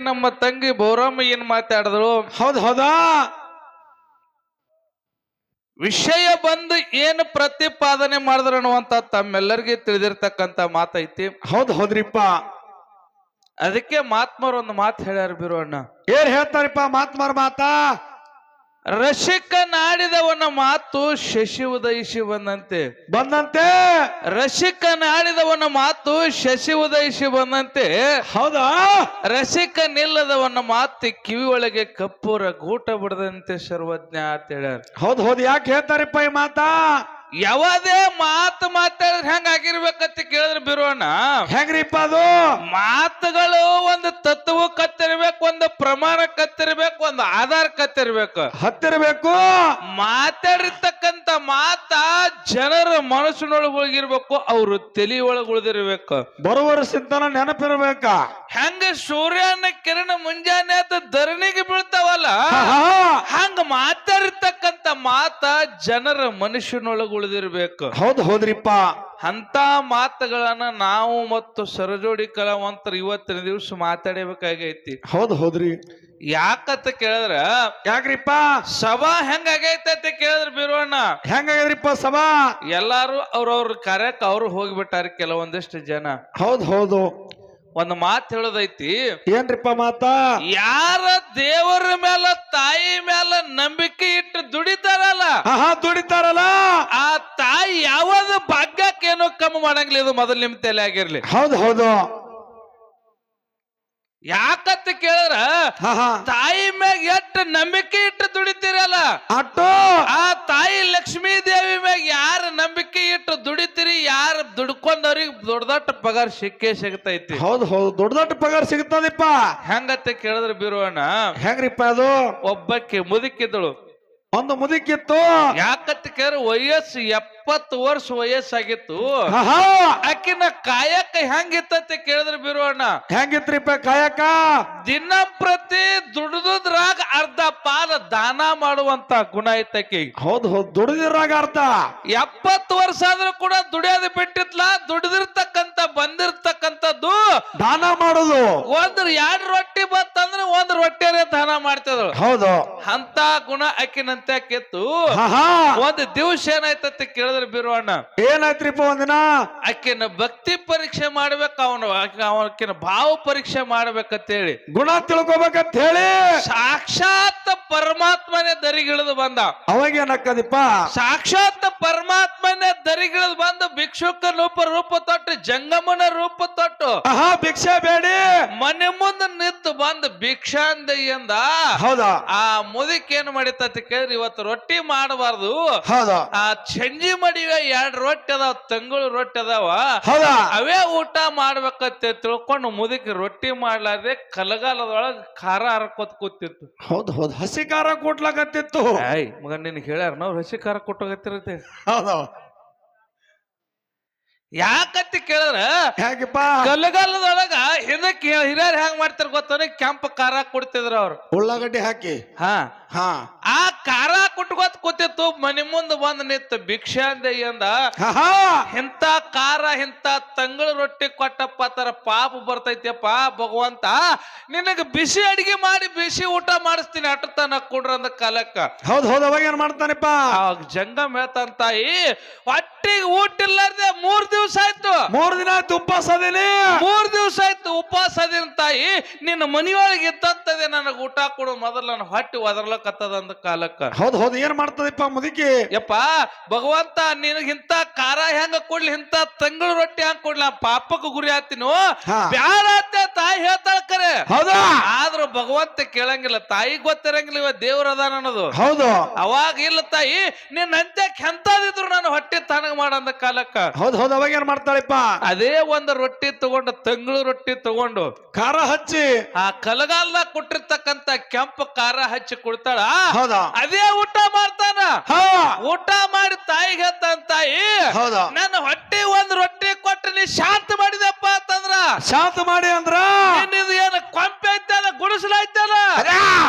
ನಮ್ಮ ತಂಗಿ ಬೋರಮ್ಮ ಏನ್ ಮಾತಾಡಿದ್ರು ಹೌದ್ ಹೌದಾ? ವಿಷಯ ಬಂದು ಏನು ಪ್ರತಿಪಾದನೆ ಮಾಡಿದ್ರು ಅನ್ನುವಂತ ತಮ್ಮೆಲ್ಲರಿಗೆ ತಿಳಿದಿರ್ತಕ್ಕಂತ ಮಾತೈತಿ. ಹೌದ್ ಹೌದ್ರಿಪ್ಪ. ಅದಕ್ಕೆ ಮಾತ್ಮರು ಒಂದು ಮಾತು ಹೇಳ್ಯಾರ ಬಿರು ಅಣ್ಣ. ಏನ್ ಹೇಳ್ತಾರಿಪ್ಪ ಮಾತ್ಮಾರ್ ಮಾತಾ? ರಸಿಕ ನಾಡಿದವನ ಮಾತು ಶಶಿ ಉದಯಿಸಿ ಬಂದಂತೆ. ಬಂದಂತೆ ರಸಿಕ ನಾಡಿದವನ ಮಾತು ಶಶಿ ಉದಯಿಸಿ ಬಂದಂತೆ ಹೌದಾ? ರಸಿಕ ನಿಲ್ಲದವನ ಮಾತು ಕಿವಿ ಒಳಗೆ ಕಪ್ಪೂರ ಗೂಟ ಬಿಡದಂತೆ ಸರ್ವಜ್ಞ ಅಂತ ಹೇಳ್ಯಾರ. ಹೌದ್ ಹೌದ್ ಯಾಕೆ ಹೇಳ್ತಾರಪ್ಪ ಈ ಮಾತಾ? ಯಾವದೇ ಮಾತು ಮಾತಾಡಿದ್ರೆ ಹೆಂಗ ಆಗಿರ್ಬೇಕಂತ ಕೇಳಿದ್ರೆ ಬಿರೋಣ. ಹೆಂಗ್ರಿಪ್ಪ ಅದು? ಮಾತುಗಳು ಒಂದು ತತ್ವ ಕತ್ತಿರ್ಬೇಕು ಒಂದು ಪ್ರಮಾಣ ಕತ್ತಿರ್ಬೇಕು ಒಂದು ಆಧಾರ ಕತ್ತಿರ್ಬೇಕು. ಹತ್ತಿರ್ಬೇಕು. ಮಾತಾಡಿರ್ತಕ್ಕಂತ ಮಾತ ಜನರ ಮನಸ್ಸಿನೊಳಗೆ ಉಳಿಗಿರ್ಬೇಕು ಅವ್ರ ತಲಿ ಒಳಗೆ ಉಳಿದಿರ್ಬೇಕು. ಬರುವ ಸಿಂತನ ನೆನಪಿರ್ಬೇಕ. ಹೆಂಗ ಸೂರ್ಯನ ಕಿರಣ ಮುಂಜಾನೆ ಅದು ಧರಣಿಗೆ ಬೀಳ್ತಾವಲ್ಲ. ಹಂಗ ಮಾತಾಡಿರ್ತಕ್ಕಂತ ಮಾತ ಜನರ ಮನುಷ್ಯನೊಳಗೆ ಉಳಿದಿರ್ಬೇಕು. ಹೌದು ಹೌದ್ರಿಪ್ಪ. ಅಂತ ಮಾತುಗಳನ್ನ ನಾವು ಮತ್ತು ಸರಜೋಡಿ ಕಲಾವಂತರು ಇವತ್ತಿನ ದಿವಸ ಮಾತಾಡಬೇಕಾಗೈತಿ. ಹೌದು ಹೌದ್ರಿ. ಯಾಕತ್ತ ಕೇಳಿದ್ರ? ಯಾಕ್ರಿಪ್ಪ? ಸಭಾ ಹೆಂಗಾಗೈತೆ ಅಂತ ಕೇಳಿದ್ರ ಬಿರೋಣ ಹೆಂಗಾಗ್ರಿಪ್ಪ ಸಭಾ? ಎಲ್ಲಾರು ಅವ್ರವ್ರ ಕಾರ್ಯಕ್ಕೆ ಅವ್ರು ಹೋಗ್ಬಿಟ್ಟಾರ ಕೆಲವೊಂದಿಷ್ಟು ಜನ. ಹೌದ್ ಹೌದು. ಒಂದು ಮಾತು ಹೇಳೋದೈತಿ ಏನ್ರಿಪ್ಪ ಮಾತಾ? ಯಾರ ದೇವರ ಮೇಲೆ ತಾಯಿ ಮೇಲೆ ನಂಬಿಕೆ ಇಟ್ಟು ದುಡಿತಾರಲ್ಲ ಆಹಾ ದುಡಿತಾರಲ್ಲ? ಆ ತಾಯಿ ಯಾವ್ದು ಭಾಗ್ಯಕ್ಕೇನು ಕಮ್ಮಿ ಮಾಡಂಗಿಲ್ಲ ಇದು ಮೊದಲು ನಿಮ್ ತಲೆ ಆಗಿರ್ಲಿ. ಹೌದು ಹೌದು. ಯಾಕತ್ತ ಕೇಳಿದ್ರ ಆಹಾ. ತಾಯಿ ಮ್ಯಾಗ ಎಷ್ಟು ನಂಬಿಕೆ ಇಟ್ಟು ದುಡಿತೀರಲ್ಲ ಅಟ್ಟು. ಆ ತಾಯಿ ಲಕ್ಷ್ಮೀ ದೇವಿ ಮ್ಯಾಗ ಯಾರ ನಂಬಿಕೆ ಇಟ್ಟು ದುಡಿತೀರಿ ಯಾರು ದುಡ್ಕೊಂಡವ್ರಿಗೆ ದೊಡ್ಡ ದೊಡ್ಡ ಪಗಾರ ಸಿಕ್ಕೇ ಸಿಗ್ತೈತಿ. ಹೌದು ಹೌದು. ದೊಡ್ಡ ದೊಡ್ಡ ಪಗಾರ ಸಿಗತ್ತದಿಪ್ಪ ಹೆಂಗತ್ತೆ ಕೇಳಿದ್ರೆ ಬಿರುವಣ್ಣ? ಹೆಂಗ್ರಿಪ್ಪ ಅದು? ಒಬ್ಬಕ್ಕೆ ಮುದುಕಿದ್ದಳು. ಒಂದು ಮುದುಕಿತ್ತು. ಯಾಕತ್ತೆ ಕೇಳಿದ್ರೆ ವಯಸ್ಸು ಎಪ್ಪತ್ತು ವರ್ಷ ವಯಸ್ಸಾಗಿತ್ತು. ಆಕಿನ ಕಾಯಕ ಹೆಂಗಿತ್ತ ಕೇಳಿದ್ರೆ ಬಿರುವಣ್ಣ? ಹೆಂಗಿತ್ರಿಪ್ಪ ಕಾಯಕ? ದಿನ ಪ್ರತಿ ದುಡಿದ್ರಾಗ ಅರ್ಧ ಪಾಲ ದಾನ ಮಾಡುವಂತ ಗುಣ ಐತಕಿ ಹೌದು ಹೌದು ದುಡಿದಿರಾಗ ಅರ್ಧ. ಎಪ್ಪತ್ತು ವರ್ಷ ಆದ್ರೂ ಕೂಡ ದುಡಿಯೋದು ಬಿಟ್ಟಿತ್ಲ? ದುಡಿದಿರ್ತಕ್ಕಂತ ಬಂದಿರ್ತಕ್ಕಂಥದ್ದು ದಾನ ಮಾಡೋದು. ಒಂದ್ ಎರಡ್ ರೊಟ್ಟಿ ಬತ್ತಂದ್ರೆ ಒಂದ್ ರೊಟ್ಟಿಯರೇ ದಾನ ಮಾಡ್ತಿದ್ರು. ಹೌದು. ಅಂತ ಗುಣ ಅಕ್ಕಿನಂತೆ ಆಕಿತ್ತು. ಆಹಾ! ಒಂದ್ ದಿವ್ಸ ಏನಾಯ್ತಂತ ಕೇಳಿದ್ರೆ ಬಿರುವಣ್ಣ ಏನಾಯ್ತ್ರಿಪ್ಪ ಒಂದಿನ? ಆಕಿನ ಭಕ್ತಿ ಪರೀಕ್ಷೆ ಮಾಡ್ಬೇಕು ಅವನು ಅವನಕಿನ ಭಾವ ಪರೀಕ್ಷೆ ಮಾಡ್ಬೇಕಂತೇಳಿ. ಗುಣ ತಿಳ್ಕೊಬೇಕಂತ ಹೇಳಿ ಸಾಕ್ಷಾತ್ ಪರಮಾತ್ಮನೇ ದರಿಗಿಳಿದು ಬಂದ. ಅವಾಗ ಏನಕ್ಕದಿಪ್ಪ ಸಾಕ್ಷಾತ್ ಪರಮಾತ್ಮನೇ ದರಿಗಿಳಿದು ಬಂದು ಭಿಕ್ಷುಕ ರೂಪ ರೂಪ ತೊಟ್ಟು ಜಂಗಮನ ರೂಪ ತೊಟ್ಟು. ಆಹಾ ಭಿಕ್ಷೆ ಬೇಡಿ. ಮನೆ ಮುಂದೆ ನಿಂತು ಬಂದು ಭಿಕ್ಷಾಂದಯ್ಯಂದ ಹೌದಾ? ಆ ಮುದಿಕ್ ಏನ್ ಮಾಡಿತ್ತ ಕೇಳಿದ್ರೆ ಇವತ್ತು ರೊಟ್ಟಿ ಮಾಡಬಾರ್ದು. ಹೌದಾ? ಆ ಚಂಜಿ ಮಡಿವೆ ಎರಡು ರೊಟ್ಟಿ ಅದಾವ ತಂಗಳು ರೊಟ್ಟಿ ಅದಾವ. ಹೌದಾ? ಅವೇ ಊಟ ಮಾಡ್ಬೇಕತ್ತೆ ತಿಳ್ಕೊಂಡು ಮುದುಕಿ ರೊಟ್ಟಿ ಮಾಡ್ಲಾರ್ದೆ ಕಲಗಾಲದೊಳಗ ಖಾರ ಹರ್ಕೋತ್ ಕೂತಿತ್ತು. ಹೌದ್ ಹೌದ್ ಹಸಿ ಖಾರ ಕೊಟ್ಲಾಕತ್ತಿತ್ತು. ಮಗ ನಿನ್ ಹೇಳ್ಯಾರ ನಾವ್ ಹಸಿ ಖಾರ ಕೊಟ್ಟೋಗತ್ತಿರತ್ತೆ ಹೌದು ಯಾಕಂತ ಕೇಳಿದ್ರ? ಹೇಗಪ್ಪ? ಕಲಗಾಲದೊಳಗ ಹಿಂದಕ್ಕೆ ಹಿರಿಯರ್ ಹೆಂಗ್ ಮಾಡ್ತಾರ ಗೊತ್ತಾನ ಕೆಂಪ ಖಾರ ಕೊಡ್ತಿದ್ರ ಅವ್ರು. ಉಳ್ಳಾಗಡ್ಡಿ ಹಾಕಿ? ಹಾ. ಹಾ. ಆ ಖಾರ ಕುಟ್ಕೋತ್ ಕೂತಿತ್ತು ಮನೆ ಮುಂದೆ ಬಂದ್ ನಿತ್ತು ಭಿಕ್ಷೆ ಅಂದೆ ಇಂಥ ಖಾರ ಇಂತ ತಂಗಳ ರೊಟ್ಟಿ ಕೊಟ್ಟಪ್ಪ ತರ ಪಾಪ ಬರ್ತೈತಿಯಪ್ಪ ಭಗವಂತ ನಿನಗ ಬಿಸಿ ಅಡಿಗೆ ಮಾಡಿ ಬಿಸಿ ಊಟ ಮಾಡಿಸ್ತೀನಿ ಅಟ್ಟತನ ಕೊಡ್ರ ಅಂದ ಕಾಲಕ್ಕ. ಹೌದು ಹೌದು ಅವಾಗ ಏನ್ ಮಾಡ್ತಾನಪ್ಪ? ಅವಾಗ ಜಂಗಮ್ ಹೇಳ್ತಾನ ತಾಯಿ ಹೊಟ್ಟಿಗೆ ಊಟ ಇಲ್ಲಾರ್ದೆ ಮೂರ್ ದಿವ್ಸ ಆಯ್ತು. ಮೂರ್ ದಿನ ಆಯ್ತು ಉಪವಾಸ ಅದೇನೆ. ಮೂರ್ ದಿವಸ ಆಯ್ತು ಉಪವಾಸ ಅದಿನ ತಾಯಿ? ನಿನ್ನ ಮನೆಯೊಳಗೆ ಎತ್ತದೆ ನನಗೆ ಊಟ ಕೊಡು ಮೊದಲು ನನ್ನ ಹೊಟ್ಟಿ ಒದರ್ಲಕತ್ತದ ಅಂದ ಕಾಲಕ್ಕ. ಹೌದ್ ಹೌದ್ ಏನ್ ಮಾಡ್ತದಪ್ಪ ಮುದುಕಿ? ಯಪ್ಪ ಭಗವಂತ ನಿನಗಿಂತ ಖಾರ ಹೆಂಗ ಕೊಡ್ಲಿ ಇಂತ ತಂಗಳ ರೊಟ್ಟಿ ಹೆಂಗ್ ಕೊಡ್ಲಿ ಆ ಪಾಪಕ್ಕೆ ಗುರಿ ಆತಿನ? ಹಾ. ಬ್ಯಾಡ ಅಂತ ತಾಯಿ ಹೇಳ್ತಾಳ ಕರೆ. ಹೌದಾ? ಆದ್ರೂ ಭಗವಂತ ಕೇಳಂಗಿಲ್ಲ ತಾಯಿ ಗೊತ್ತಿರಂಗಿಲ್ಲ ಇವ ದೇವ್ರ ಅದಾನ ಅನ್ನೋದು. ಹೌದು. ಅವಾಗ ಇಲ್ಲ ತಾಯಿ ನಿನ್ನ ಅಂತ್ಯ ಕೆಂತದಿದ್ರು ನಾನು ಹೊಟ್ಟೆ ತನಗ ಮಾಡಂದ ಕಾಲಕ್ಕ. ಹೌದ್ ಹೌದ್ ಅವಾಗ ಏನ್ ಮಾಡ್ತಾಳಿಪ್ಪ? ಅದೇ ಒಂದು ರೊಟ್ಟಿ ತಗೊಂಡು ತಂಗಳು ರೊಟ್ಟಿ ತಗೊಂಡು ಖಾರ ಹಚ್ಚಿ. ಆ ಕಲಗಾಲದಾಗ ಕೊಟ್ಟಿರ್ತಕ್ಕಂತ ಕೆಂಪು ಖಾರ ಹಚ್ಚಿ ಕೊಡ್ತಾಳ. ಹೌದಾ? ಅದೇ ಊಟ ಮಾಡ್ತಾನ. ಊಟ ಮಾಡಿ ತಾಯಿಗೆ ಹೇಳ್ತಾನ ತಾಯಿ ಹೌದಾ? ನನ್ನ ಹೊಟ್ಟೆ ಒಂದ್ ರೊಟ್ಟಿ ಕೊಟ್ಟು ನೀ ಶಾಂತ ಮಾಡಿದಪ್ಪ ಅಂತಂದ್ರ. ಶಾಂತ ಮಾಡಿ ಅಂದ್ರ? ಏನ್ ಇದು ಏನು ಕೊಂಪೆ ಐತಲ್ಲ ಗುಡಿಸಲಾಯ್ತಲ್ಲ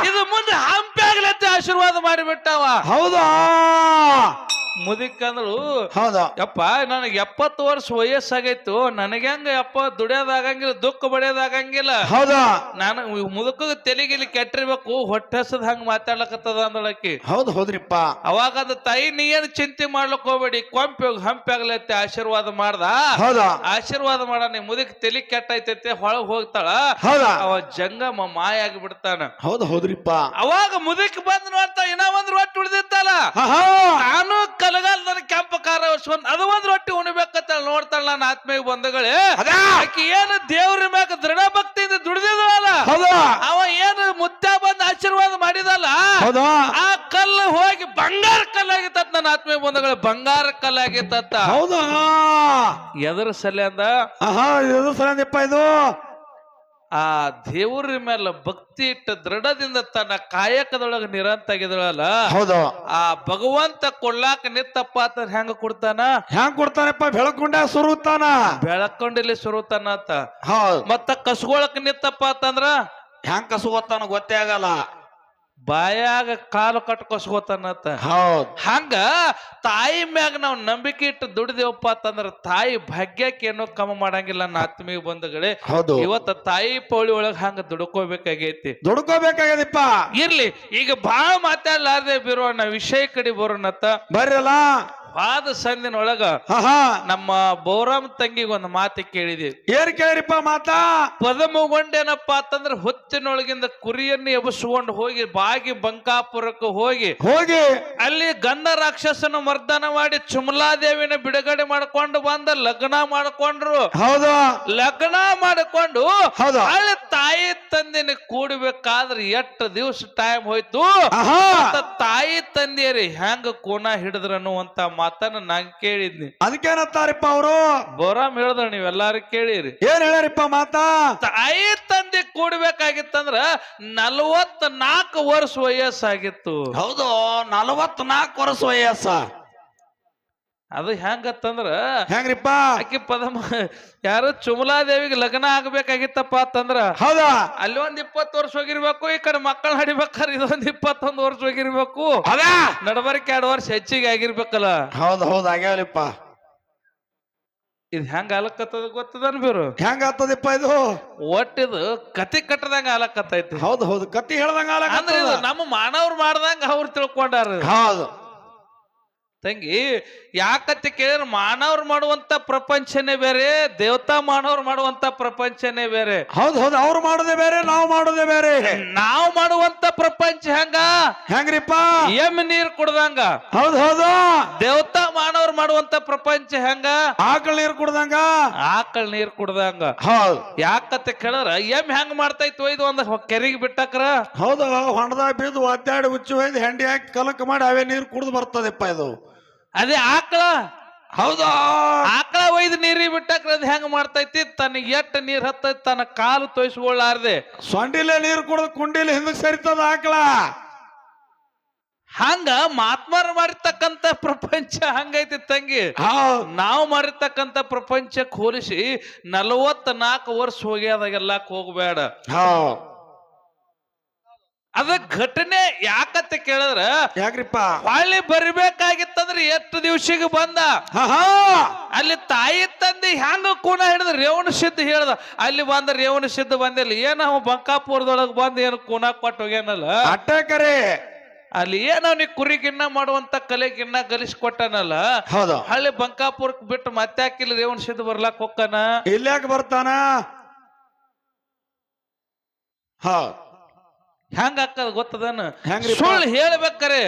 ಇದು ಮುಂದೆ ಹಂಪೆ ಆಗ್ಲತ್ತೆ ಆಶೀರ್ವಾದ ಮಾಡಿಬಿಟ್ಟವ. ಹೌದಾ? ಮುದಿಕಂದ್ರು ಹೌದಾ. ಯಪ್ಪ ನನಗೆ ಎಪ್ಪತ್ತು ವರ್ಷ ವಯಸ್ಸಾಗೈತು ನನಗೆ ಹೆಂಗ ಯಪ್ಪ ದುಡಿಯೋದಾಗಂಗಿಲ್ಲ ದುಃಖ ಬಡಿಯೋದಾಗಂಗಿಲ್ಲ ಹೌದಾ. ನಾನು ಮುದುಕ ತೆಲಿಗಿಲಿ ಕೆಟ್ಟಿರ್ಬೇಕು ಹೊಟ್ಟೆ ಹಸದ್ ಹಂಗ ಮಾತಾಡ್ಲಕತ್ತದ ಅಂದಳಕಿ ಹೌದು ಹೌದ್ರಿಪ್ಪ. ಅವಾಗ ಅದ ತಾಯಿ ನೀ ಏನು ಚಿಂತೆ ಮಾಡ್ಲಕ್ ಹೋಗ್ಬೇಡಿ ಕೊಂಪಿ ಹಂಪಿ ಆಗ್ಲೈತೆ ಆಶೀರ್ವಾದ ಮಾಡ್ದ. ಹೌದಾ. ಆಶೀರ್ವಾದ ಮಾಡ ನೀ ಮುದಕ್ ತೆಲಿ ಕೆಟ್ಟೈತೈತೆ ಹೊಳಗ್ ಹೋಗ್ತಾಳ. ಹೌದ. ಅವ ಜಂಗಮ ಮಾಯ ಆಗಿ ಬಿಡ್ತಾನ ಹೌದು ಹೌದ್ರಿಪ್ಪ. ಅವಾಗ ಮುದಕ್ ಬಂದ್ ನೋಡ್ತಾ ಇನ್ನ ಒಂದ್ ರೊಟ್ಟಿ ಉಳಿದಿತ್ತಲ್ಲ. ನಾನು ಕಲಗಾಲದ ಕೆಂಪ ಕಾರ ಅದು ಒಂದು ರೊಟ್ಟಿ ಉಣ್ಬೇಕಂತ ನೋಡ್ತಾಳ ನನ್ನ ಆತ್ಮೀಯ ಬಂಧುಗಳೇ. ಅದ ಆಕಿ ಏನು ದೇವ್ರ ಮ್ಯಾಗ ದೃಢ ಭಕ್ತಿಯಿಂದ ದುಡಿದಿದ್ವಲ್ಲ ಅವ ಏನು ಮುತ್ತ ಬಂದು ಆಶೀರ್ವಾದ ಮಾಡಿದಲ್ಲ? ಆ ಕಲ್ಲು ಹೋಗಿ ಬಂಗಾರ ಕಲ್ಲಾಗಿತ್ತ ನನ್ನ ಆತ್ಮೀಯ ಬಂಧುಗಳು ಬಂಗಾರ ಕಲ್ಲಾಗಿತ್ತ ಹೌದು. ಎದರ ಸಲೆ ಅಂದ ಸರಿಯಪ್ಪ ಇದು. ಆ ದೇವ್ರ ಮೇಲೆ ಭಕ್ತಿ ಇಟ್ಟ ದೃಢದಿಂದ ತನ್ನ ಕಾಯಕದೊಳಗ ನಿರಂತಾಗಿದಳಲ್ಲ ಹೌದು. ಆ ಭಗವಂತ ಕೊಡ್ಲಾಕ ನಿತ್ತಪ್ಪ ಅಂತ ಹೆಂಗ ಕೊಡ್ತಾನ? ಹೆಂಗ್ ಕೊಡ್ತಾನಪ್ಪ? ಬೆಳಕೊಂಡ ಸುರುತಾನ ಬೆಳಕೊಂಡಿಲ್ಲಿ ಸುರುತಾನ ಅಂತ. ಹೌದು. ಮತ್ತ ಕಸಗೊಳಕ್ ನಿತ್ತಪ್ಪ ಅಂತಂದ್ರ? ಹೆಂಗ್ ಕಸಗೋತಾನ ಗೊತ್ತೇ ಆಗಲ್ಲ. ಬಾಯಾಗ ಕಾಲು ಕಟ್ಕೊಸ್ಕೋತಾನಂತ. ಹೌದ್. ಹಂಗ ತಾಯಿ ಮ್ಯಾಗ ನಾವು ನಂಬಿಕೆ ಇಟ್ಟು ದುಡಿದೇವಪ್ಪ ಅಂತಂದ್ರ ತಾಯಿ ಭಾಗ್ಯಕ್ಕೆ ಏನೋ ಕಮ ಮಾಡಂಗಿಲ್ಲ ನನ್ನ ಆತ್ಮೀಯ ಬಂಧುಗಳೇ ಹೌದು. ಇವತ್ತ ತಾಯಿ ಪೌಳಿ ಒಳಗ ಹಂಗ ದುಡ್ಕೋಬೇಕಾಗೈತಿ. ದುಡ್ಕೋಬೇಕಾಗ್ಯದಪ್ಪ ಇರ್ಲಿ ಈಗ ಬಾಳ ಮಾತಾಡ್ಲಾರ್ದೆ ಬಿರೋಣ ವಿಷಯ ಕಡೆ ಬರೋಣತ್ತ ಬರ್ರಲ್ಲ? ವಾದ ಸಂದಿನೊಳಗ ನಮ್ಮ ಬೋರಾಮ್ ತಂಗಿಗೆ ಒಂದು ಮಾತು ಕೇಳಿದಿ. ಏನ್ ಕೇಳಿರಿಪ್ಪ ಮಾತಾ? ಪದಮಗೊಂಡೇನಪ್ಪ ಅಂತಂದ್ರ ಹೊತ್ತಿನೊಳಗಿಂದ ಕುರಿಯನ್ನು ಎಬಸ್ಕೊಂಡು ಹೋಗಿ ಬಾಗಿ ಬಂಕಾಪುರಕ್ಕೆ ಹೋಗಿ ಹೋಗಿ. ಅಲ್ಲಿ ಗಂಧ ರಾಕ್ಷಸನ ಮರ್ದನ ಮಾಡಿ ಚುಮಲಾದೇವಿನ ಬಿಡುಗಡೆ ಮಾಡ್ಕೊಂಡು ಬಂದ ಲಗ್ನ ಮಾಡ್ಕೊಂಡ್ರು. ಹೌದು. ಲಗ್ನ ಮಾಡಿಕೊಂಡು ಅಲ್ಲಿ ತಾಯಿ ತಂದೆನ ಕೂಡ್ಬೇಕಾದ್ರೆ ಎಷ್ಟು ದಿವಸ ಟೈಮ್ ಹೋಯ್ತು? ತಾಯಿ ತಂದೆಯರಿ ಹೆಂಗ ಕೋನ ಹಿಡಿದ್ರ ಅನ್ನುವಂತ ಮಾತನ್ನ ನಾನ್ ಕೇಳಿದ್ನಿ. ಅದಕ್ಕೇನತ್ತಾರಿಪ್ಪ ಅವರು? ಬೋರಾಮ್ ಹೇಳ್ದ ನೀವೆಲ್ಲಾರು ಕೇಳಿರಿ. ಏನ್ ಹೇಳ್ಯಾರಿಪ್ಪ ಮಾತಾ? ತಾಯಿ ತಂದೆ ಕೂಡ್ಬೇಕಾಗಿತ್ತಂದ್ರ ನಲವತ್ ನಾಲ್ಕು ವರ್ಷ ವಯಸ್ಸಾಗಿತ್ತು. ಹೌದು ನಲವತ್ನಾಲ್ಕು ವರ್ಷ ವಯಸ್ಸ. ಅದು ಹೆಂಗತ್ತಂದ್ರ ಹೆಂಗ್ರಿಪ್ಪ? ಆಕಿ ಪದಮ ಯಾರು ಚುಮಲಾದೇವಿಗೆ ಲಗ್ನ ಆಗ್ಬೇಕಾಗಿತ್ತಪ್ಪ ಅಂತಂದ್ರ ಹೌದಾ? ಅಲ್ಲಿ ಒಂದ್ ಇಪ್ಪತ್ತು ವರ್ಷ ಹೋಗಿರ್ಬೇಕು ಈ ಕಡೆ ಮಕ್ಕಳ ನಡಿಬೇಕಾದ್ರೆ ಇದೊಂದ್ ಇಪ್ಪತ್ತೊಂದು ವರ್ಷ ಹೋಗಿರ್ಬೇಕು. ಹೌದಾ? ನಡಬರ್ಕ್ ಎರಡು ವರ್ಷ ಹೆಚ್ಚಿಗೆ ಆಗಿರ್ಬೇಕಲ್ಲ. ಹೌದು ಹೌದು ಆಗ್ಯಾವಲಿಪ್ಪ ಇದು ಹೆಂಗ ಆಲಕತ್ತದ ಗೊತ್ತದನ್ ಬೀರು ಹೆಂಗ ಆಗ್ತದಪ್ಪ ಇದು? ಒಟ್ಟಿದು ಕತಿ ಕಟ್ಟದಂಗ ಆಲಕತ್ತೈತಿ. ಹೌದು ಹೌದು ಕತಿ ಹೇಳ್ದಂಗ ಅಂದ್ರೆ ಇದು ನಮ್ಮ ಮಾನವ್ರು ಮಾಡ್ದಂಗ ಅವ್ರು ತಿಳ್ಕೊಂಡಾರ. ಹೌದು. ತಂಗಿ ಯಾಕತ್ತೆ ಕೇಳಿದ್ರೆ ಮಾನವ್ರು ಮಾಡುವಂತ ಪ್ರಪಂಚನೇ ಬೇರೆ ದೇವತಾ ಮಾನವ್ರು ಮಾಡುವಂತ ಪ್ರಪಂಚನೇ ಬೇರೆ. ಹೌದ್ ಹೌದು ಅವ್ರು ಮಾಡೋದೇ ಬೇರೆ ನಾವು ಮಾಡೋದೇ ಬೇರೆ. ನಾವು ಮಾಡುವಂತ ಪ್ರಪಂಚ ಹೆಂಗ? ಹೆಂಗ್ರಿಪ್ಪ? ಎಂ ನೀರ್ ಕುಡ್ದಂಗ. ಹೌದ್ ಹೌದು. ದೇವತಾ ಮಾನವ್ರು ಮಾಡುವಂತ ಪ್ರಪಂಚ ಹೆಂಗ? ಆಕಳ ನೀರ್ ಕುಡ್ದಂಗ? ಆಕಳ ನೀರ್ ಕುಡ್ದಂಗ. ಹೌದು. ಯಾಕತ್ತೆ ಕೇಳಿದ್ರ ಎಂ ಹೆಂಗ್ ಮಾಡ್ತೈತು ಒಯ್ದು ಒಂದ್ ಕೆರಿಗೆ ಬಿಟ್ಟಕ್ರ? ಹೌದು ಹೊಣದಾಗ ಬಿದ್ದು ಒದ್ದಾಡಿ ಹುಚ್ಚು ಒಯ್ದು ಹೆಂಡಿ ಹಾಕಿ ಕಲಕ್ ಮಾಡಿ ಅವೇ ನೀರ್ ಕುಡ್ದು ಬರ್ತದಪ್ಪ ಇದು. ಅದೇ ಆಕಳ. ಹೌದು? ಆಕಳ ಒಯ್ದು ನೀರಿ ಬಿಟ್ಟಾಕ್ರೆ ಅದ್ ಹೆಂಗ್ ಮಾಡ್ತೈತಿ? ತನ್ನ ಎಟ್ಟ ನೀರ್ ಹತ್ತೈತಿ ತನ್ನ ಕಾಲು ತೋಯಿಸ್ಕೊಳ್ಳಾರ್ದೆ ಸೊಂಡಿಲೆ ನೀರು ಕುಡ್ದು ಕುಂಡಿಲಿ ಹಿಂದಕ್ ಸರಿತದ ಆಕಳ? ಹಂಗ ಮಾತ್ಮರ್ ಮಾಡಿರ್ತಕ್ಕಂತ ಪ್ರಪಂಚ ಹಂಗೈತಿ ತಂಗಿ. ನಾವು ಮಾಡಿರ್ತಕ್ಕಂತ ಪ್ರಪಂಚಕ್ಕೆ ಹೋಲಿಸಿ ನಲವತ್ತ ನಾಲ್ಕು ವರ್ಷ ಹೋಗ್ಯಾದಾಗೆಲ್ಲ ಹೋಗ್ಬೇಡ. ಅದ ಘಟನೆ ಯಾಕತ್ತೆ ಕೇಳಿದ್ರ? ಯಾಕ್ರಿಪ್ಪ? ಹೊಳ್ಳಿ ಬರ್ಬೇಕಾಗಿತ್ತಂದ್ರ ಎಷ್ಟು ದಿವ್ಸಿಗೆ ಬಂದ? ಅಲ್ಲಿ ತಾಯಿ ತಂದೆ ಹೆಂಗ ಕೂನ ಹಿಡಿದ? ರೇವಣ ಸಿದ್ಧ ಹೇಳ್ದ. ಅಲ್ಲಿ ಬಂದ ರೇವಣ ಸಿದ್ಧ ಬಂದಿಲ್ಲ. ಏನ ಅವ ಬಂಕಾಪುರದೊಳಗ ಬಂದ ಏನು ಕೂನ ಕೊಟ್ಟು ಹೋಗ್ಯಾನಲ್ಲ? ಅಟ್ಟಕರೆ. ಅಲ್ಲಿ ಏನ ನೀ ಕುರಿ ಗಿನ್ನ ಮಾಡುವಂತ ಕಲೆ ಗಿನ್ನ ಗಲಿಸ್ಕೊಟ್ಟನಲ್ಲ? ಹೌದು. ಹಳ್ಳಿ ಬಂಕಾಪುರಕ್ ಬಿಟ್ಟು ಮತ್ತೆ ಹಾಕಿಲ್ಲ ರೇವಣ ಸಿದ್ಧ ಬರ್ಲಾಕ್ ಹೊಕ್ಕನ? ಇಲ್ಯಾಕ ಬರ್ತಾನ? ಹೌದು. ಹೆಂಗ ಹಾಕದ ಗೊತ್ತದನ? ಸುಳ್ಳು ಹೇಳ್ಬೇಕರೆ.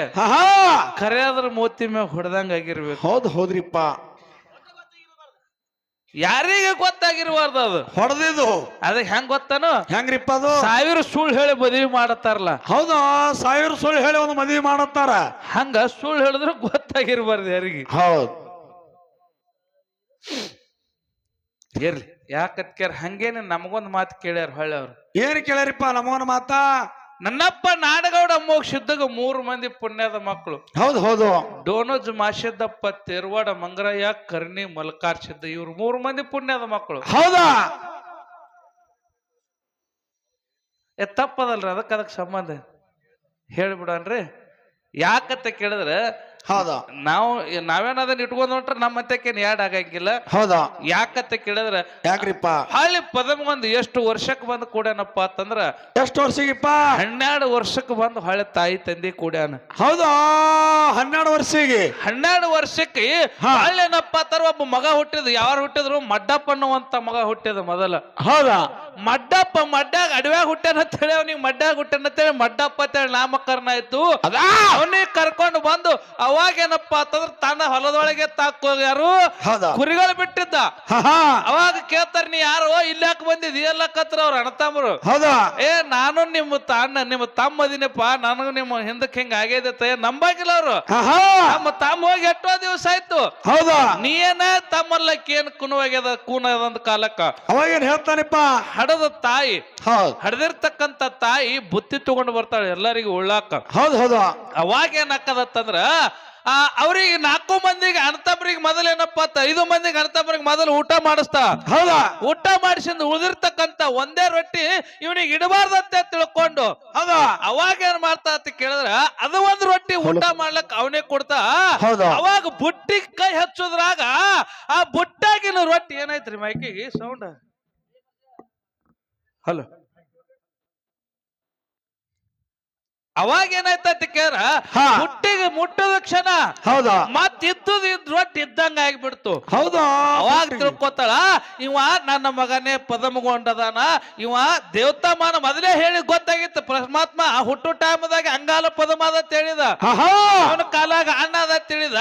ಕರೆ ಆದ್ರ ಮೂತಿ ಮ್ಯಾಗ ಹೊಡೆದಂಗ ಆಗಿರ್ಬೇಕು. ಹೌದು ಹೌದ್ರಿಪ್ಪ. ಯಾರಿಗೆ ಗೊತ್ತಾಗಿರ್ಬಾರ್ದು ಅದು? ಹೊಡೆದಿದ್ದು. ಅದ ಹೆಂಗ್ ಗೊತ್ತಾನು? ಹೆಂಗ್ರಿಪ್ಪ ಅದು? ಸಾವಿರ ಸುಳ್ಳು ಹೇಳಿ ಮದ್ವಿ ಮಾಡತ್ತಾರಲ್ಲ. ಹೌದು? ಸಾವಿರ ಸುಳ್ಳು ಹೇಳಿ ಒಂದು ಮದ್ವಿ ಮಾಡತ್ತಾರ? ಹಂಗ ಸುಳ್ಳು ಹೇಳಿದ್ರೆ ಗೊತ್ತಾಗಿರ್ಬಾರ್ದು ಯಾರಿಗೆ. ಹೌದು. ಇರ್ಲಿ. ಯಾಕತ್ಕ್ಯಾರ? ಹಂಗೇನೆ ನಮಗೊಂದು ಮಾತು ಕೇಳ್ಯಾರ ಹೊಳ್ಳೆ ಅವ್ರು. ಏನ್ ಕೇಳ್ಯಾರಿಪ್ಪ ನಮಗೊಂದು ಮಾತಾ? ನನ್ನಪ್ಪ ನಾಡಗೌಡ ಮೋಕ್ಷಿದ್ದಾಗ ಮೂರು ಮಂದಿ ಪುಣ್ಯದ ಮಕ್ಕಳು. ಹೌದು ಹೌದು. ಡೋನೋಜ್ ಮಾಶದ್ದಪ್ಪ ತೆರವಾಡ ಮಂಗರಯ್ಯ ಕರ್ಣಿ ಮಲ್ಕಾರ್ ಸಿದ್ದ ಇವ್ರು ಮೂರು ಮಂದಿ ಪುಣ್ಯದ ಮಕ್ಕಳು. ಹೌದಾ? ಏ ತಪ್ಪದಲ್ರಿ ಅದಕ್ಕೆ ಅದಕ್ಕೆ ಸಂಬಂಧ ಹೇಳ್ಬಿಡನ್ರಿ ಯಾಕತ್ತೆ ಕೇಳಿದ್ರೆ ಹೌದಾ. ನಾವು ನಾವೇನ ಅದನ್ನ ಇಟ್ಕೊಂಡ್ ಹೊಂಟ್ರೆ ನಮ್ಮ ಮತ್ತಕ್ಕೇನ್ ಯಾಡ್ ಆಗಂಗಿಲ್ಲ. ಹೌದಾ. ಯಾಕತ್ತ ಕೇಳಿದ್ರೆ ಯಾಕ್ರಿಪ್ಪ? ಹಳ್ಳಿ ಪದಮ್ ಒಂದು ಎಷ್ಟು ವರ್ಷಕ್ಕೆ ಬಂದು ಕೂಡ್ಯಾನಪ್ಪ ಅಂತಂದ್ರ ಎಷ್ಟು ವರ್ಷಗಿಪ್ಪ? ಹನ್ನೆರಡು ವರ್ಷಕ್ಕೆ ಬಂದು ಹಳೆ ತಾಯಿ ತಂದೆ ಕೂಡ್ಯಾನ. ಹೌದಾ? ಹನ್ನೆರಡು ವರ್ಷಿಗೆ. ಹನ್ನೆರಡು ವರ್ಷಕ್ಕೆ ಹಳ್ಳೆನಪ್ಪ ತರ ಒಬ್ಬ ಮಗ ಹುಟ್ಟಿದ್ ಯಾರು ಹುಟ್ಟಿದ್ರು? ಮಡ್ಡಪ್ಪ ಅನ್ನುವಂತ ಮಗ ಹುಟ್ಟಿದ ಮೊದಲ. ಹೌದಾ? ಮಡ್ಡಪ್ಪ ಮಡ್ಡಾಗ ಅಡವ್ಯಾಗ ಹುಟ್ಟ್ಯಾನ ಅಂತ ಹೇಳಿ ಅವ್ನಿಗೆ ಮಡ್ಡಾಗ ಹುಟ್ಟ್ಯಾನ ಅಂತ ಹೇಳಿ ಮಡ್ಡಪ್ಪ ಅಂತ ಹೇಳಿ ನಾಮಕರಣ ಆಯ್ತು. ಅವನಿಗೆ ಕರ್ಕೊಂಡು ಬಂದು ಅವಾಗೇನಪ್ಪ ಅಂತಂದ್ರ ತನ್ನ ಹೊಲದೊಳಗೆ ತಾಕೋಗ್ಯಾರು ಯಾರು? ಹೌದಾ? ಕುರಿಗಳು ಬಿಟ್ಟಿದ್ದ. ಹಾ ಅವಾಗ ಕೇಳ್ತಾರ ನೀ ಯಾರು? ಇಲ್ಲಾಕ ಬಂದಿದ್ ಎಲ್ಲಕ್ಕತ್ರ ಅವ್ರ ಅಣ್ಣತಮ್ಮರು ಹೌದಾ? ಏ ನಾನು ನಿಮ್ಮ ತಾಣ್ಣ ನಿಮ್ಮ ತಮ್ಮ ಅದಿನಪ್ಪ ನನಗೂ ನಿಮ್ಮ ಹಿಂದಕ್ಕೆ ಹಿಂಗ ಆಗೈತೆ ನಂಬಾಗಿಲ್ಲ ಅವ್ರು. ಹಾ ನಮ್ಮ ತಮ್ಮ ಹೋಗಿ ಎಷ್ಟೋ ದಿವಸ ಆಯ್ತು. ಹೌದಾ? ನೀ ಏನ ತಮ್ಮಲ್ಲಕ್ಕೆ ಏನ್ ಕುನವಾಗ್ಯದ ಕೂನದಂತ ಕಾಲಕ್ಕ? ಅವಾಗೇನ್ ಹೇಳ್ತಾನಪ್ಪ? ಹಡದ ತಾಯಿ ಹೌದು. ಹಡದಿರ್ತಕ್ಕಂತ ತಾಯಿ ಬುತ್ತಿ ತಗೊಂಡು ಬರ್ತಾಳೆ ಎಲ್ಲರಿಗೂ ಉಳ್ಳಾಕ. ಹೌದ್ ಹೌದು. ಅವಾಗ ಏನಾಕದತ್ತಂದ್ರ ಆ ಅವ್ರಿಗೆ ನಾಲ್ಕು ಮಂದಿಗೆ ಅಣ್ತಬ್ರಿಗೆ ಮೊದಲೇನಪ್ಪ ಐದು ಮಂದಿಗೆ ಅಣ್ತಬ್ರಿಗೆ ಮೊದಲು ಊಟ ಮಾಡಿಸ್ತಾ. ಹೌದಾ? ಊಟ ಮಾಡಿಸಿದ ಉಳಿದಿರ್ತಕ್ಕಂತ ಒಂದೇ ರೊಟ್ಟಿ ಇವನಿಗೆ ಇಡಬಾರ್ದಂತೆ ತಿಳ್ಕೊಂಡು. ಹೌದಾ? ಅವಾಗ ಏನ್ ಮಾಡ್ತಾ ಅಂತ ಕೇಳಿದ್ರ ಅದು ಒಂದ್ ರೊಟ್ಟಿ ಊಟ ಮಾಡ್ಲಕ್ ಅವನೇ ಕೊಡ್ತಾ. ಅವಾಗ ಬುಟ್ಟಿ ಕೈ ಹಚ್ಚುದ್ರಾಗ ಆ ಬುಟ್ಟಾಗಿನ ರೊಟ್ಟಿ ಏನಾಯ್ತ್ರಿ ಮೈಕಿಗೆ? Sound hello. ಅವಾಗ ಏನಾಯ್ತಂತ ಕೇರ ಮುಟ್ಟಿಗೆ ಮುಟ್ಟದ ಕ್ಷಣ ಹೌದಾ? ಮತ್ ಇದ್ದದ ಇದ್ ರೊಟ್ಟಿ ಇದ್ದಂಗ ಆಗ್ಬಿಡ್ತು. ಹೌದಾ? ಅವಾಗ ತಿಳ್ಕೊತಾಳ ಇವ ನನ್ನ ಮಗನೇ ಪದಮಗೊಂಡದಾನ ಇವ ದೇವತಾಮಾನ ಮೊದಲೇ ಹೇಳಿ ಗೊತ್ತಾಗಿತ್ತು ಪರಮಾತ್ಮ ಆ ಹುಟ್ಟು ಟೈಮ್ದಾಗ ಅಂಗಾಲ ಪದಮ ಅದ ತಿಳಿದ ಅವನ ಕಾಲಾಗ ಅಣ್ಣ ಅದ ತಿಳಿದ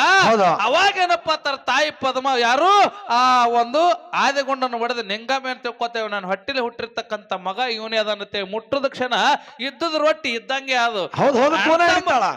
ಅವಾಗ ಏನಪ್ಪ ತರ ತಾಯಿ ಪದಮ ಯಾರು? ಆ ಒಂದು ಆದಿಗೊಂಡನ್ನು ಹೊಡೆದ ನಿಂಗಾಮೆ ಅಂತ ತಿಳ್ಕೊತೇವೆ ನಾನು ಹೊಟ್ಟಿಲಿ ಹುಟ್ಟಿರ್ತಕ್ಕಂತ ಮಗ ಇವನೇ ಅದನ್ನ ಮುಟ್ಟದ ಕ್ಷಣ ಇದ್ದದ ರೊಟ್ಟಿ ಇದ್ದಂಗೆ ಅದು ಹೌದ್ ಹೌದು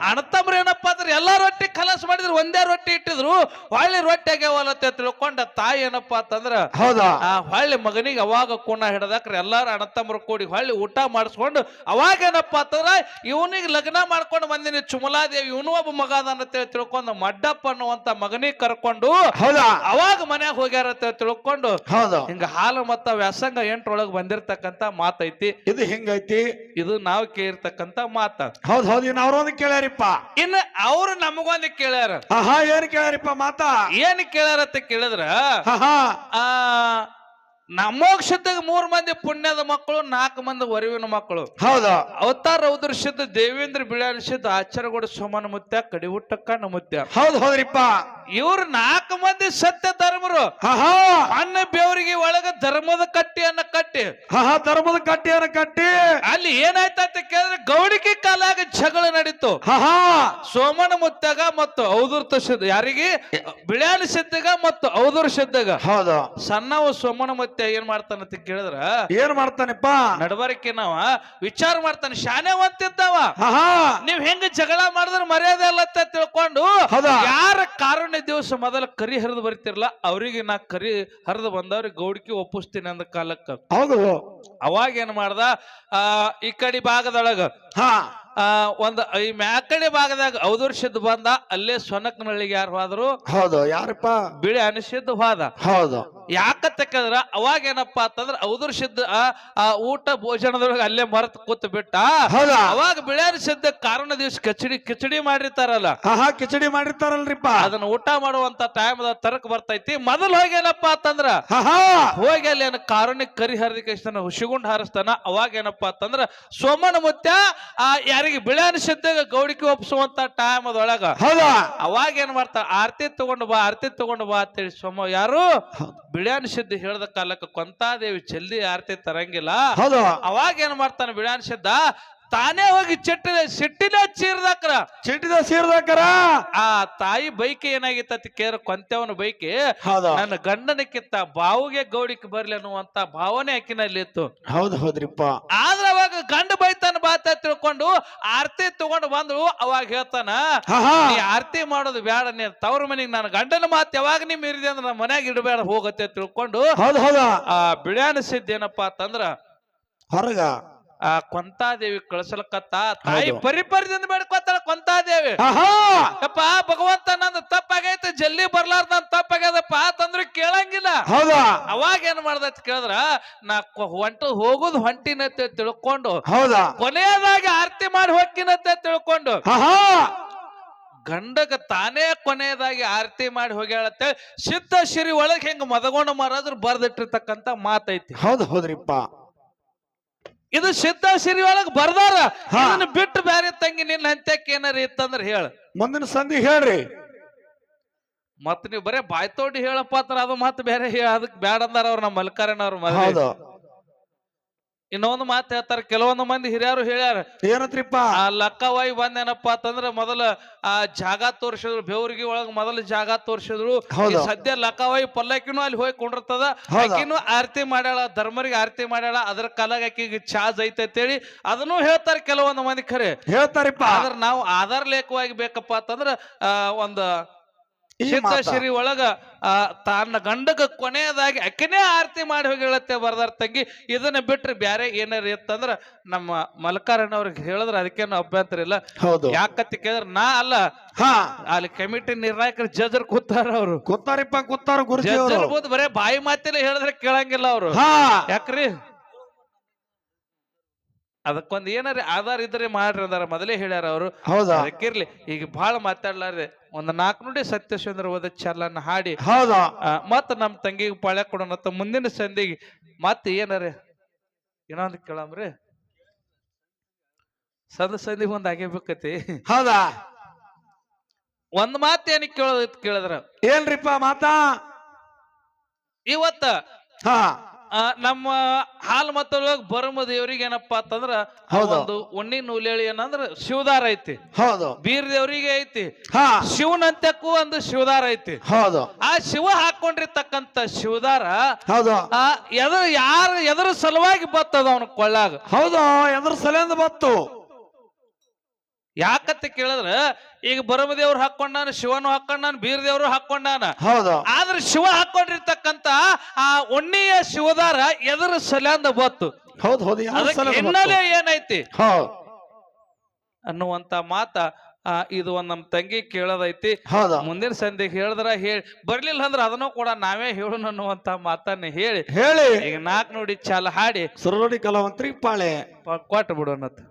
ಅಣ್ಣತಮ್ರ ಏನಪ್ಪಾ ಅಂದ್ರೆ ಎಲ್ಲಾ ರೊಟ್ಟಿ ಕಲಸ್ ಮಾಡಿದ್ರು ಒಂದೇ ರೊಟ್ಟಿ ಇಟ್ಟಿದ್ರು. ಹೊಳ್ಳಿ ರೊಟ್ಟಿ ಆಗ್ಯಾವಲ್ಲತ್ತೆ ತಿಳ್ಕೊಂಡ ತಾಯಿ ಏನಪ್ಪಾ ಅಂತಂದ್ರ ಹೌದಾ? ಆ ಹೊಳ್ಳಿ ಮಗನಿಗೆ ಅವಾಗ ಕೂನ ಹಿಡದಾಕ್ರಿ ಎಲ್ಲಾರು ಅಣತಮ್ರ ಕೂಡಿ ಹೊಳ್ಳಿ ಊಟ ಮಾಡಿಸ್ಕೊಂಡು ಅವಾಗೇನಪ್ಪ ಅಂತಂದ್ರ ಇವನಿಗೆ ಲಗ್ನ ಮಾಡ್ಕೊಂಡು ಬಂದಿನಿ ಚುಮಲಾದೇವಿ ಇವನು ಒಬ್ಬ ಮಗ ಅದಾನಂತೇಳಿ ತಿಳ್ಕೊಂಡು ಮಡ್ಡಪ್ಪ ಅನ್ನುವಂತ ಮಗನಿಗೆ ಕರ್ಕೊಂಡು ಹೌದಾ? ಅವಾಗ ಮನ್ಯಾಗ ಹೋಗ್ಯಾರ ಅಂತ ತಿಳ್ಕೊಂಡು ಹೌದು. ಹಿಂಗ ಹಾಲು ಮತ್ತ ವ್ಯಾಸಂಗ ಎಂಟ್ರೊಳಗ್ ಬಂದಿರ್ತಕ್ಕಂತ ಮಾತೈತಿ. ಇದು ಹಿಂಗೈತಿ? ಇದು ನಾವು ಕೇಳಿರ್ತಕ್ಕಂತ ಮಾತ. ಹೌದ್ ಹೌದು ಇನ್ನು ಅವ್ರೊಂದು ಕೇಳ್ಯಾರಿಪ್ಪ. ಇನ್ನು ಅವ್ರು ನಮಗೊಂದು ಕೇಳ್ಯಾರ. ಹಾ ಹಾ ಏನ್ ಕೇಳ್ಯಾರಿಪ್ಪ ಮಾತಾ? ಏನ್ ಕೇಳ್ಯಾರ ಅಂತ ಕೇಳಿದ್ರ? ಹಾ ಆ ನಮೋಕ್ಷದಾಗ ಮೂರ್ ಮಂದಿ ಪುಣ್ಯದ ಮಕ್ಕಳು ನಾಲ್ಕು ಮಂದಿ ವರಿವಿನ ಮಕ್ಕಳು. ಹೌದು. ಅವತಾರ ಉದರ್ಶಿದ್ದ ದೇವೇಂದ್ರ ಬಿಳಾರಿಸಿದ ಆಚಾರಗೋಡ ಸೋಮನ ಮುತ್ಯ ಕಡಿವುಟ್ಟಕ್ಕ ಮುತ್ಯ. ಹೌದ್ ಹೌದ್ರಿಪ್ಪ. ಇವ್ರು ನಾಲ್ಕು ಮಂದಿ ಸತ್ಯ ಧರ್ಮರು. ಅನ್ನ ಬೇವರಿಗೆ ಒಳಗ ಧರ್ಮದ ಕಟ್ಟಿಯನ್ನ ಕಟ್ಟಿ. ಧರ್ಮದ ಕಟ್ಟಿಯನ್ನ ಕಟ್ಟಿ. ಅಲ್ಲಿ ಏನಾಯ್ತ ಅಂತ ಕೇಳಿದ್ರೆ ಗೌಡಿಕೆ ಕಾಲಾಗ ಜಗಳ ನಡೀತು. ಸೋಮನ ಮುತ್ತಗ ಮತ್ತು ಔದುರ್ತ ಸಿದ್ಧ ಯಾರಿಗೆ? ಬಿಳಿಯಾನ ಸಿದ್ಧಗ ಮತ್ತು ಔದುರ್ ಸಿದ್ಧಗ ಹೌದು. ಸಣ್ಣವ ಸೋಮನ ಮುತ್ಯ ಏನ್ ಮಾಡ್ತಾನಂತ ಕೇಳಿದ್ರ? ಏನ್ ಮಾಡ್ತಾನಪ್ಪ? ನಡವರಿಕೆ ನಾವ? ವಿಚಾರ ಮಾಡ್ತಾನೆ. ಶಾನೆ ಒಂತಿದ್ದಾವ ಹಾ ಹಾ. ನೀವ್ ಹೆಂಗ ಜಗಳ ಮಾಡಿದ್ರೆ ಮರ್ಯಾದೆ ಅಲ್ಲ ಅಂತ ತಿಳ್ಕೊಂಡು? ಯಾರ ಕಾರುಣ್ಯ ದಿವಸ ಮೊದಲ ಕರಿ ಹರಿದು ಬರ್ತಿರ್ಲ ಅವ್ರಿಗೆ ನಾ ಕರಿ ಹರಿದು ಬಂದವ್ರಿಗೆ ಗೌಡಿಕೆ ಒಪ್ಪಿಸ್ತೀನಿ ಅಂದ ಕಾಲಕ್ಕ. ಹೌದು. ಅವಾಗ ಏನ್ ಮಾಡ್ದ? ಆ ಈ ಕಡೆ ಭಾಗದೊಳಗ ಹಾ. ಆ ಒಂದ್ ಈ ಮ್ಯಾಕಡೆ ಭಾಗದಾಗ ಔದರ್ಶದ್ದು ಬಂದ ಅಲ್ಲೇ ಸೊನಕ್ನಳ್ಳಿಗೆ ಯಾರು ಹೋದ್ರು? ಹೌದು ಯಾರಪ್ಪ? ಬಿಳಿ ಅನಿಸಿದ್ದು ಹೋದ. ಹೌದು. ಯಾಕತ್ತಕ್ಕಂದ್ರ ಅವಾಗ ಏನಪ್ಪಾ ಅಂತಂದ್ರ ಔದರ್ಶದ್ದು ಆ ಊಟ ಭೋಜನದೊಳಗೆ ಅಲ್ಲೇ ಮರೆತು ಕೂತ್ ಬಿಟ್ಟ. ಹೌದಾ? ಅವಾಗ ಬಿಳಿ ಅನಿಸಿದ್ದ ಕಾರಣ ದಿವಸ ಕಿಚಡಿ ಕಿಚಡಿ ಮಾಡಿರ್ತಾರಲ್ಲ. ಹಾ ಕಿಚಡಿ ಮಾಡಿರ್ತಾರಲ್ರಿಪ್ಪ. ಅದನ್ನ ಊಟ ಮಾಡುವಂತ ಟೈಮ್ ತರಕ್ ಬರ್ತೈತಿ. ಮೊದಲ್ ಹೋಗೇನಪ್ಪಾ ಅಂತಂದ್ರ? ಹಾ ಹಾ. ಹೋಗಿ ಅಲ್ಲಿ ಏನ ಕಾರುಣ್ಯ ಕರಿ ಹರಿದ ಹುಷಿಗುಂಡ್ ಹಾರಿಸ್ತಾನ. ಅವಾಗ ಏನಪ್ಪಾ ಅಂತಂದ್ರ ಸೋಮನ ಮುತ್ಯ ಆ ಯಾರಿಗೆ ಬಿಳೆ ಅನಿಸಿದ್ದಾಗ ಗೌಡಿಕೆ ಒಪ್ಪಿಸುವಂತ ಟೈಮ್ ಅದೊಳಗ ಹೌದಾ? ಅವಾಗ ಏನ್ ಮಾಡ್ತಾರ ಆರತಿ ತಗೊಂಡು ಬಾ ಆರತಿ ತಗೊಂಡು ಬಾ ಅಂತೇಳಿ ಸೋಮ ಯಾರು? ಬಿಳೆ ಅನಿಸಿದ್ದ ಹೇಳದ ಕಾಲಕ್ಕೆ ಕೊಂತಾದೇವಿ ಜಲ್ದಿ ಆರತಿ ತರಂಗಿಲ್ಲ. ಹೌದು. ಅವಾಗ ಏನ್ ಮಾಡ್ತಾನೆ ಬಿಳೆ ಸಿದ್ಧ ತಾನೇ ಹೋಗಿ ಚಿಟ್ಟಿನ ಸಿಟ್ಟಿನ ಚೀರ್ದಾಕ್ರ ಚಿಟ್ಟಿದ ಸೀರ್ದಾಕರ? ಆ ತಾಯಿ ಬೈಕೆ ಏನಾಗಿತ್ತ ಕೇರ ಕೊಂತೆವನ ಬೈಕೆ ಹೌದು. ನನ್ನ ಗಂಡನಕ್ಕಿಂತ ಬಾವುಗೆ ಗೌಡಿಕ್ ಬರ್ಲಿ ಅನ್ನುವಂತ ಭಾವನೆ ಆಕಿನಲ್ಲಿ ಇತ್ತು. ಹೌದು ಹೌದ್ರಿಪ್ಪ. ಆದ್ರ ಅವಾಗ ಗಂಡ ಬೈತಾನ ಬಾತ ತಿಳ್ಕೊಂಡು ಆರತಿ ತಗೊಂಡು ಬಂದ್ರು ಅವಾಗ ಹೇಳ್ತಾನ ಹಾ ಹಾ. ನೀ ಆರತಿ ಮಾಡೋದು ಬೇಡ ನೀ ತವ್ರ ಮನೆಗೆ ನಾನು ಗಂಡನ ಮಾತ್ ಯಾವಾಗ ನಿಮ್ ಇರಿದೆ ಅಂದ್ರೆ ನಮ್ಮ ಮನ್ಯಾಗ ಇಡಬೇಡ ಹೋಗತ್ತೆ ತಿಳ್ಕೊಂಡು ಹೌದು ಹೌದಾ. ಆ ಬಿಳ್ಯಾನ ಸಿದ್ದ ಏನಪ್ಪಾ ಅಂತಂದ್ರ ಹೊರಗ ಆ ಕೊಂತಾದೇವಿ ಕಳಿಸಲಕತ್ತ ತಾಯಿ ಪರಿ ಪರಿಪರಿದಿಂದ ಬೇಡ್ಕೊತಾಳ ಕೊಂತಾದೇವಿ. ಅಪ್ಪ ಭಗವಂತ ನಂದು ತಪ್ಪಾಗೈತೆ ಜಲ್ದಿ ಬರ್ಲಾರ್ದ ನನ್ ತಪ್ಪಾಗ್ಯದಪ್ಪ ಅಂತಂದ್ರೆ ಕೇಳಂಗಿಲ್ಲ. ಹೌದಾ? ಅವಾಗ ಏನ್ ಮಾಡ್ದತ್ ಕೇಳಿದ್ರ ನಾ ಹೊಂಟ ಹೋಗುದು ಹೊಂಟಿನತ್ತೆ ತಿಳ್ಕೊಂಡು ಹೌದಾ? ಕೊನೆಯದಾಗಿ ಆರತಿ ಮಾಡಿ ಹೊಕ್ಕಿನತ್ತೆ ತಿಳ್ಕೊಂಡು ಗಂಡಗ ತಾನೇ ಕೊನೆಯದಾಗಿ ಆರತಿ ಮಾಡಿ ಹೋಗ್ಯಾಳತ್ತೆ ಸಿದ್ಧ ಶಿರಿ ಒಳಗೆ ಹೆಂಗ ಮದಗೊಂಡ ಮಾರಾದ್ರು ಬರ್ದಿಟ್ಟಿರ್ತಕ್ಕಂತ ಮಾತೈತಿ. ಹೌದು ಹೌದ್ರಿಪ್ಪ. ಇದು ಸಿದ್ಧ ಸಿರಿ ಒಳಗ್ ಬರ್ದಾರ. ಇದನ್ನ ಬಿಟ್ಟು ಬ್ಯಾರೆ ತಂಗಿ ನಿನ್ನ ಹಂತ್ಯಕ್ಕೆ ಏನಾರ ಇತ್ತಂದ್ರ ಹೇಳ. ಮುಂದಿನ ಸಂಧಿ ಹೇಳ್ರಿ. ಮತ್ ನೀವು ಬರೇ ಬಾಯ್ತೋಡಿ ಹೇಳಪ್ಪ ಅಂದ್ರ ಅದು ಮತ್ ಬೇರೆ ಅದಕ್ಕೆ ಅದಕ್ ಬ್ಯಾಡ ಅಂದಾರ ಅವ್ರ ನಮ್ಮ ಮಲ್ಕಾರಣ್ಣ ಅವ್ರ ಮದ್ವೆ. ಇನ್ನೊಂದು ಮಾತು ಹೇಳ್ತಾರ ಕೆಲವೊಂದು ಮಂದಿ ಹಿರಿಯರು ಹೇಳ್ಯಾರ ಏನತ್ರಿಪ್ಪ ಆ ಲಕ್ಕವಾಯಿ ಬಂದೇನಪ್ಪ ಅಂತಂದ್ರ ಮೊದಲ ಆ ಜಾಗ ತೋರ್ಸಿದ್ರು ಬೆವರಿಗೆ ಒಳಗ ಮೊದಲ ಜಾಗ ತೋರ್ಸಿದ್ರು ಹೌದು. ಈ ಸದ್ಯ ಲಕ್ಕವಾಯಿ ಪಲ್ಲಕ್ಕಿನೂ ಅಲ್ಲಿ ಹೋಗಿ ಕೊಂಡಿರ್ತದ ಹೌದು. ಆಕಿನೂ ಆರತಿ ಮಾಡ್ಯಾಳ ಧರ್ಮರಿಗೆ ಆರತಿ ಮಾಡ್ಯಾಳ ಅದ್ರ ಕಾಲಾಗ ಆಕಿಗೆ ಚಾರ್ಜ್ ಐತೆ ಅಂತೇಳಿ ಅದನ್ನು ಹೇಳ್ತಾರ ಕೆಲವೊಂದು ಮಂದಿ ಖರೆ ಹೇಳ್ತಾರಿಪ್ಪ ಆದ್ರ ನಾವು ಆಧಾರ್ ಲೇಖವಾಗಿ ಬೇಕಪ್ಪ ಅಂತಂದ್ರ ಆ ಒಂದ ಶಿರಿ ಒಳಗ ಆ ತನ್ನ ಗಂಡಗ ಕೊನೆಯದಾಗಿ ಅಕ್ಕನೇ ಆರತಿ ಮಾಡಿ ಹೋಗಿಳತ್ತೆ ಬರ್ದಾರ ತಂಗಿ. ಇದನ್ನ ಬಿಟ್ರೆ ಬ್ಯಾರೆ ಏನಾರ ಇತ್ತಂದ್ರ ನಮ್ಮ ಮಲ್ಕಾರಣ್ಣವ್ರಿಗೆ ಹೇಳಿದ್ರ ಅದಕ್ಕೇನು ಅಭ್ಯಂತರ ಇಲ್ಲ. ಯಾಕತ್ತಿ ಕೇಳಿದ್ರ ನಾ ಅಲ್ಲ. ಹಾ. ಅಲ್ಲಿ ಕಮಿಟಿ ನಿರ್ಣಾಯಕರು ಜಜರ್ ಕೂತಾರ ಅವರು. ಕೂತಾರಿಪ್ಪ ಕೂತಾರ ಜಜರ್ ಬರೇ ಬಾಯಿ ಮಾತಿಲ್ಲ ಹೇಳಿದ್ರೆ ಕೇಳಂಗಿಲ್ಲ ಅವರು. ಯಾಕ್ರಿ? ಅದಕ್ಕೊಂದ್ ಏನಾರ ಆಧಾರ ಇದ್ರೆ ಮಾಡ್ರಿ ಅಂದಾರ. ಮೊದಲೇ ಹೇಳ್ಯಾರ ಅವರು. ಅದಕ್ಕಿರ್ಲಿ ಈಗ ಬಹಳ ಮಾತಾಡ್ಲಾರ್ದೆ. ಒಂದ್ ನಾಲ್ಕು ನುಡಿ ಸತ್ಯಸುಂದರ ಓದ ಚಲನ್ ಹಾಡಿ ಹೌದಾ? ಮತ್ತ ನಮ್ ತಂಗಿಗೆ ಪಾಳ್ಯ ಕೊಡೋಣ ಮುಂದಿನ ಸಂಧಿಗೆ ಮತ್ ಏನಾರ? ಇನ್ನೊಂದು ಕೇಳಮ್ರಿ. ಸದ ಸಂಧಿಗೆ ಒಂದ್ ಆಗೇಬೇಕತಿ ಹೌದಾ? ಒಂದ್ ಮಾತು ಏನ್ ಕೇಳೋದ್ ಕೇಳಿದ್ರ? ಏನ್ರಿಪ್ಪ ಮಾತಾ? ಇವತ್ತ ಹಾ. ಆ, ನಮ್ಮ ಹಾಲ್ ಮತ್ತು ಬರಮ ದೇವ್ರಿಗೆ ಏನಪ್ಪಾ ಅಂತಂದ್ರ ಹೌದು. ಒಂದು ಉಣ್ಣಿ ನೂಲೇಳಿ ಏನಂದ್ರ ಶಿವದಾರ ಐತಿ. ಹೌದು. ಬೀರ್ ದೇವರಿಗೆ ಐತಿ. ಹಾ. ಶಿವನಂತ್ಯಕ್ಕೂ ಒಂದು ಶಿವದಾರ ಐತಿ. ಹೌದು. ಆ ಶಿವ ಹಾಕೊಂಡಿರ್ತಕ್ಕಂತ ಶಿವದಾರ ಹೌದು. ಆ ಎದ್ರ ಯಾರ ಎದ್ರ ಸಲುವಾಗಿ ಬತ್ತದ ಅವನ ಕೊಳ್ಳಾಗ? ಹೌದು ಎದ್ರ ಸಲಿಂದ ಬತ್ತು? ಯಾಕಂತ ಕೇಳಿದ್ರ ಈಗ ಬರಮದೇವ್ರು ಹಾಕೊಂಡಾನ ಶಿವನು ಹಾಕೊಂಡಾನ ಬೀರದೇವ್ರು ಹಾಕೊಂಡಾನ ಹೌದು. ಆದ್ರೆ ಶಿವ ಹಾಕೊಂಡಿರ್ತಕ್ಕಂತ ಆ ಒಣ್ಣಿಯ ಶಿವದಾರ ಎದ್ರ ಸಲ್ಯಾಂದ ಬತ್ತು ಹೌದು ಹೌದು ಅದಕ್ಕೆ ಸಲಿಂದ ಹಿನ್ನೆಲೆ ಏನೈತಿ? ಹೌದು. ಅನ್ನುವಂತ ಮಾತ ಆ, ಇದು ಒಂದ್ ನಮ್ ತಂಗಿ ಕೇಳೋದೈತಿ. ಹೌದು. ಮುಂದಿನ ಸಂಧಿಗೆ ಹೇಳಿದ್ರ ಹೇಳಿ ಬರ್ಲಿಲ್ಲ ಅಂದ್ರ ಅದನ್ನು ಕೂಡ ನಾವೇ ಹೇಳೋಣ ಅನ್ನುವಂತ ಮಾತನ್ನ ಹೇಳಿ. ಹೇಳಿ. ಈಗ ನಾಲ್ಕು ನೋಡಿ ಚಾಲ ಹಾಡಿ. ಸುರಡಿ ಕಲಾವಂತ್ರಿ ಪಾಳೆ. ಕೊಟ್ಟು ಬಿಡೋಣತ್